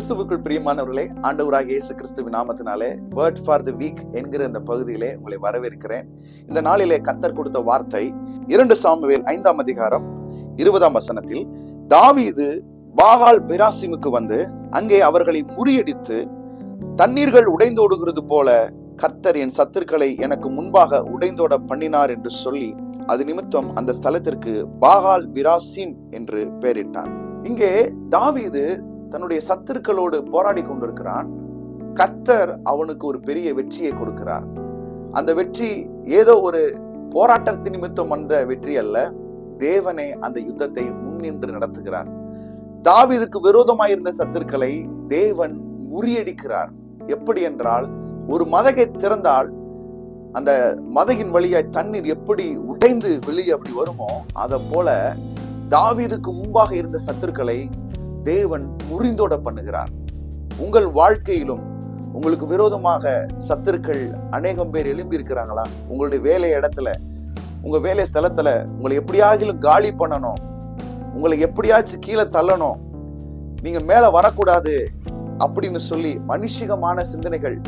கிறிஸ்துவுக்குள் பிரியமானவர்களே ஆண்டவராக இயேசு கிறிஸ்துவின் நாமத்தினாலே வேர்ட் ஃபார் தி வீக் என்கிற இந்த பகுதியிலே உங்களை வரவேற்கிறேன். இந்த நாளிலே கத்தர் கொடுத்த வார்த்தை இரண்டு சாமுவேல் ஐந்தாம் அதிகாரம் இருபதாம் வசனத்தில் தாவீது பாகால் பெராசிமுக்கு வந்து அங்கே அவர்களை முறியடித்து தண்ணீர்கள் உடைந்தோடுகிறது போல கர்த்தர் என் சத்துருக்களை எனக்கு முன்பாக உடைந்தோட பண்ணினார் என்று சொல்லி அது நிமித்தம் அந்த ஸ்தலத்திற்கு பாகால் பிராசிம் என்று பெயரிட்டான். இங்கே தாவீது தன்னுடைய சத்துருக்களோடு போராடி கொண்டிருக்கிறான். கர்த்தர் அவனுக்கு ஒரு பெரிய வெற்றியை கொடுக்கிறார். அந்த வெற்றி ஏதோ ஒரு போராட்டத்தின் நிமித்தம் வந்த வெற்றி அல்ல. தேவனே அந்த யுத்தத்தை முன்னின்று நடத்துகிறார். தாவீதுக்கு விரோதமாயிருந்த சத்துருக்களை தேவன் முறியடிக்கிறார். எப்படி என்றால் ஒரு மதகை திறந்தால் அந்த மதகின் வழியாய் தண்ணீர் எப்படி உடைந்து வெளியே அப்படி வருமோ அதை போல தாவீதுக்கு முன்பாக இருந்த சத்துருக்களை தேவன் முறிந்தோட பண்ணுகிறார். உங்கள் வாழ்க்கையிலும் உங்களுக்கு விரோதமாக சத்துருக்கள் அநேகம் பேர் எழும்பி இருக்கிறாங்களா? உங்களுடைய வேலை இடத்துல உங்க வேலை ஸ்தலத்துல உங்களை எப்படியாகிலும் காலி பண்ணணும். உங்களை எப்படியாச்சும் கீழே தள்ளணும். நீங்க மேல வரக்கூடாது அப்படின்னு சொல்லி மனுஷிகமான சிந்தனைகள்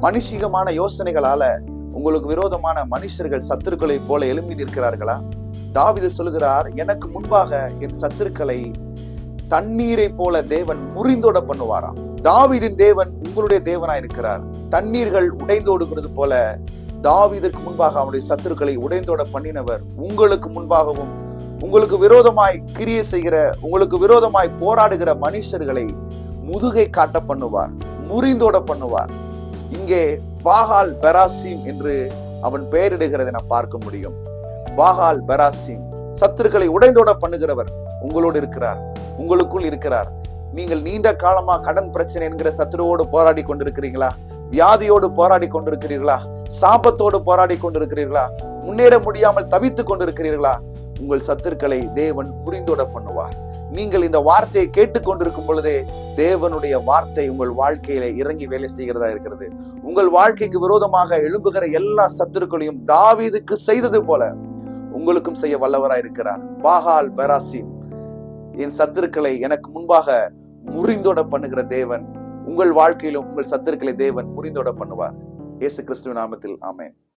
மனுஷிகமான யோசனைகளால உங்களுக்கு விரோதமான மனுஷர்கள் சத்துருக்களை போல எழும்பி நிற்கிறார்களா? தாவிது சொல்கிறார் எனக்கு முன்பாக என் சத்துருக்களை தண்ணீரை போல தேவன் முறிந்தோட பண்ணுவாராம். தாவிதின் தேவன் உங்களுடைய தேவனாய் இருக்கிறார். தண்ணீர்கள் உடைந்தோடுகிறது போல தாவிதற்கு முன்பாக அவனுடைய சத்துருக்களை உடைந்தோட பண்ணினவர் உங்களுக்கு முன்பாகவும் உங்களுக்கு விரோதமாய் கிரியை செய்கிற உங்களுக்கு விரோதமாய் போராடுகிற மனுஷர்களை முதுகை காட்ட பண்ணுவார் முறிந்தோட பண்ணுவார். இங்கே பாகால் பெராசிம் என்று அவன் பெயரிடுகிறதை நான் பார்க்க முடியும். பாகால் பெராசிம் சத்துருக்களை உடைந்தோட பண்ணுகிறவர் உங்களோடு இருக்கிறார். உங்களுக்குள் இருக்கிறார். நீங்கள் நீண்ட காலமா கடன் பிரச்சனை என்கிற சத்துருவோடு போராடி கொண்டிருக்கிறீங்களா வியாதியோடு போராடி கொண்டிருக்கிறீர்களா? சாபத்தோடு போராடி கொண்டிருக்கிறீர்களா? முன்னேற முடியாமல் தவித்துக் கொண்டிருக்கிறீர்களா? உங்கள் சத்துருக்களை தேவன் புரிந்தோட பண்ணுவார். நீங்கள் இந்த வார்த்தையை கேட்டுக்கொண்டிருக்கும் பொழுதே தேவனுடைய வார்த்தை உங்கள் வாழ்க்கையில இறங்கி வேலை செய்கிறதா இருக்கிறது. உங்கள் வாழ்க்கைக்கு விரோதமாக எழும்புகிற எல்லா சத்துருக்களையும் தாவீதுக்கு செய்தது போல உங்களுக்கும் செய்ய வல்லவராய் இருக்கிறார். பாகால் பராசிம். என் சத்துருக்களை எனக்கு முன்பாக முறிந்தோட பண்ணுகிற தேவன் உங்கள் வாழ்க்கையிலும் உங்கள் சத்துருக்களை தேவன் முறிந்தோட பண்ணுவார். இயேசு கிறிஸ்துவ நாமத்தில் ஆமேன்.